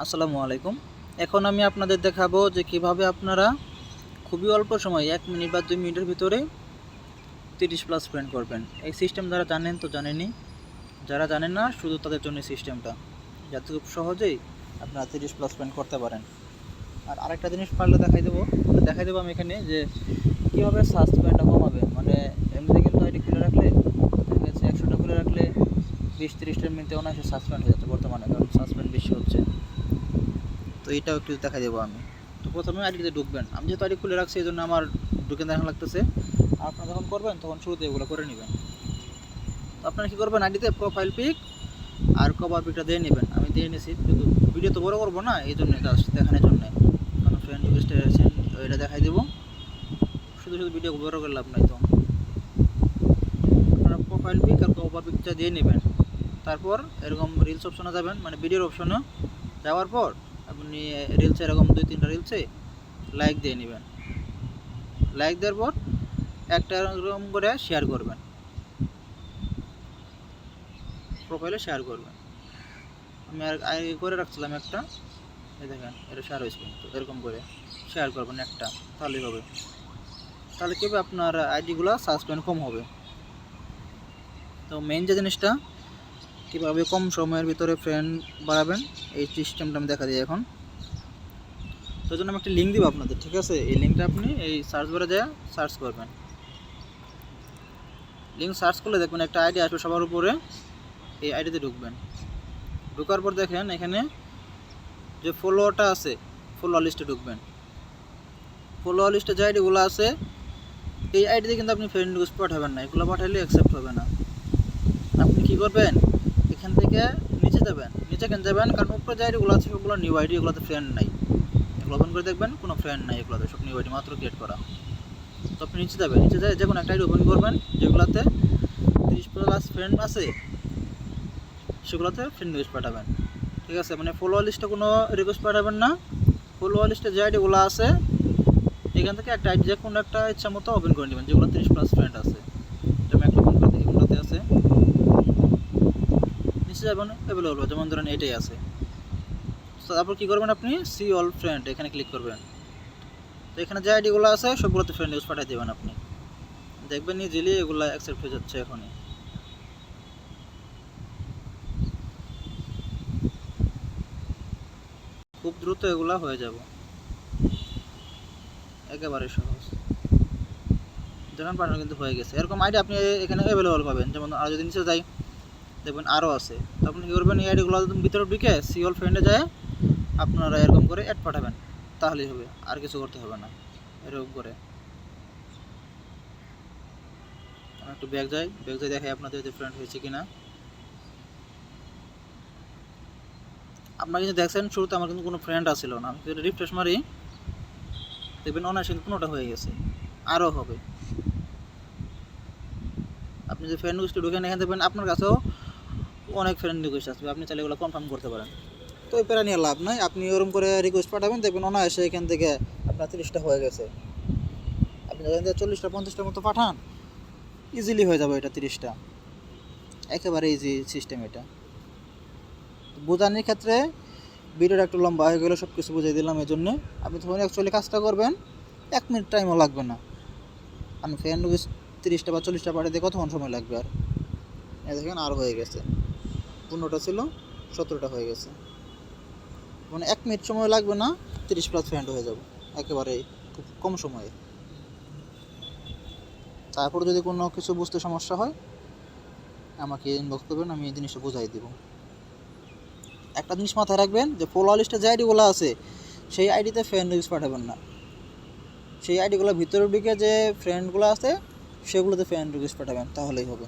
আসসালামু আলাইকুম। এখন আমি আপনাদের দেখাবো যে কীভাবে আপনারা খুবই অল্প সময় এক মিনিট বা দুই মিনিটের ভিতরে তিরিশ প্লাস ফ্রেন্ড করবেন। এই সিস্টেম যারা জানেন তো জানেনই। যারা জানেন না, শুধু তাদের জন্য সিস্টেমটা যাতে খুব সহজেই আপনারা তিরিশ প্লাস ফ্রেন্ড করতে পারেন। আর আরেকটা জিনিস পারলে দেখাই দেবো। দেখাই দেবো আমি এখানে যে কীভাবে সাসপেন্ডটা কমাবে মানে এমনিতে কিন্তু আইডি খুলে রাখলে একশোটা খুলে রাখলে বিশ তিরিশটার মিনিটে অনায়াসে সাসপেন্ড হয়ে যাচ্ছে বর্তমানে। কারণ সাসপেন্ড বেশি হচ্ছে। এটাও একটু দেখা দেবো আমি। তো প্রথমে আইডিতে ঢুকবেন। আমি যেহেতু আইডি খুলে রাখছি এই জন্য আমার ঢুকে দেখা লাগতেছে। আপনারা যখন করবেন, তখন শুরুতে এগুলো করে নেবেন। তো আপনারা কী করবেন, আইডিতে প্রোফাইল পিক আর কভার পিকটা দিয়ে নেবেন। আমি দিয়ে নিয়েছি কিন্তু ভিডিও তো বড় করব না, এই জন্য জাস্ট দেখানোর জন্য। কারণ ফ্রেন্ড রিকোয়েস্ট এটা দেখাই দেবো। শুধু শুধু ভিডিও বড় করে লাভ নাই তো। আপনারা প্রোফাইল পিক আর কভার পিকটা দিয়ে নেবেন। তারপর এরকম রিলস অপশনে যাবেন মানে ভিডিওর অপশনে যাওয়ার পর আপনি রিলসে এরকম দুই, তিনটা রিলসে লাইক দিয়ে নেবেন। লাইক দেওয়ার পর একটা এরকম করে শেয়ার করবেন। প্রোফাইলে শেয়ার করবেন। আমি আর আগে করে রাখছিলাম একটা। এই দেখেন, এটা শেয়ার হয়েছে কিন্তু। এরকম করে শেয়ার করবেন একটা তাহলেই হবে। তাহলে কী হবে? আপনার আইডিগুলো সাসপেন্ড কম হবে। তো মেইন যে জিনিসটা কীভাবে কম সময়ের ভিতরে ফ্রেন্ড বাড়াবেন, এই সিস্টেমটা আমি দেখা দিই এখন। তো জন্য আমি একটা লিঙ্ক দিব আপনাদের, ঠিক আছে? এই লিঙ্কটা আপনি এই সার্চ বারে যায় সার্চ করবেন। লিঙ্ক সার্চ করলে দেখবেন একটা আইডি আসবে সবার উপরে, এই আইডিতে ঢুকবেন। ঢোকার পর দেখেন এখানে যে ফলোয়ারটা আছে ফলোয়ার লিস্টে ঢুকবেন। ফলোয়ার লিস্টে যে আইডিগুলো আছে, এই আইডিতে কিন্তু আপনি ফ্রেন্ড রিকোয়েস্ট পাঠাবেন না, এগুলো পাঠালে অ্যাকসেপ্ট হবে না। আপনি কি করবেন? থেকে নিচে যাবেন। নিচে কেন যাবেন? কারণ উপরে যে আইডিগুলো আছে সবগুলো নিউ আইডি এগুলোতে ফ্রেন্ড নাই। এগুলো ওপেন করে দেখবেন, কোনো ফ্রেন্ড নাই এগুলোতে, সব নিউ আইডি মাত্র ক্রিয়েট করা। তো আপনি নিচে যাবেন, নিচে যায় যে কোনো একটা আইডি ওপেন করবেন, যেগুলোতে তিরিশ প্লাস ফ্রেন্ড আছে, সেগুলোতে ফ্রেন্ড রিকোয়েস্ট পাঠাবেন। ঠিক আছে? মানে ফলোয়ার লিস্টে কোনো রিকোয়েস্ট পাঠাবেন না। ফলোয়ার লিস্টে যে আইডিগুলো আছে, এখান থেকে একটা আইডি যে কোনো একটা ইচ্ছা মতো ওপেন করে নেবেন, যেগুলো তিরিশ প্লাস ফ্রেন্ড আছে। একটা ওপেন করে আছে। যাবেন অ্যাভেলেবল যেমন ধরেন এটাই আছে। তারপর কী করবেন আপনি? সি অল ফ্রেন্ড এখানে ক্লিক করবেন। তো এখানে যে আইডিগুলো আছে, সবগুলোতে ফ্রেন্ড ইউজ পাঠিয়ে দেবেন আপনি। দেখবেন ইজিলি এগুলো অ্যাকসেপ্ট হয়ে যাচ্ছে এখনই। খুব দ্রুত এগুলা হয়ে যাব। একেবারে সহজ। দেখেন পাঠানো কিন্তু হয়ে গেছে। এরকম আইডি আপনি এখানে অ্যাভেলেবল পাবেন। যেমন আর যদি নিচে যাই দেখবেন আরও আছে। তো আপনি কী করবেন ভিতরে ঢুকে সিওল ফ্রেন্ডে যায়, আপনারা এরকম করে অ্যাড পাঠাবেন। তাহলেই হবে, আর কিছু করতে হবে না। এরকম করে। একটু ব্যাগ যাই। ব্যাগ যাই দেখাই আপনাদের যে ফ্রেন্ড হয়েছে কিনা। আপনারা কিন্তু দেখছেন, শুরুতে আমার কিন্তু কোনো ফ্রেন্ড আসছিল না। আমি রিফ্রেশ মারি, দেখবেন অনায়াসে কিন্তু কোনোটা হয়ে গেছে। আরও হবে। আপনি যে ফ্রেন্ড লিস্টে ঢুকেন এখানে দেখবেন আপনার কাছেও অনেক ফ্রেন্ড রিকোয়েস্ট আসবে, আপনি চাইলে এগুলো কনফার্ম করতে পারেন। তো এই প্যারা নিয়ে লাভ নাই, আপনি ওরকম করে রিকোয়েস্ট পাঠাবেন, দেখবেন অনায়াসে এখান থেকে আপনার তিরিশটা হয়ে গেছে। আপনি এখান থেকে চল্লিশটা, পঞ্চাশটার মতো পাঠান ইজিলি হয়ে যাবে এটা তিরিশটা। একেবারে ইজি সিস্টেম এটা। বোঝানোর ক্ষেত্রে ভিডিওটা একটু লম্বা হয়ে গেলে সব কিছু বুঝিয়ে দিলাম এই জন্যে। আপনি তখন অ্যাকচুয়ালি কাজটা করবেন, এক মিনিট টাইমও লাগবে না। ফ্যান রিকোয়েস্ট তিরিশটা বা চল্লিশটা পাঠিয়ে দিয়ে কতক্ষণ সময় লাগবে আর? দেখেন, আর হয়ে গেছে। পনেরোটা ছিল, সতেরোটা হয়ে গেছে। মানে এক মিনিট সময় লাগবে না, তিরিশ প্লাস ফ্রেন্ড হয়ে যাব, একেবারে খুব কম সময়ে। তারপর যদি কোনো কিছু বুঝতে সমস্যা হয়, আমাকে ইনবক্স করবেন, আমি এই জিনিসটা বুঝাই দেবো। একটা জিনিস মাথায় রাখবেন যে ফলো লিস্টে যে আইডিগুলো আছে, সেই আইডিতে ফ্রেন্ড রিকোয়েস্ট পাঠাবেন না। সেই আইডিগুলো ভিতরের দিকে যে ফ্রেন্ডগুলো আছে, সেগুলোতে ফ্রেন্ড রিকোয়েস্ট পাঠাবেন, তাহলেই হবে।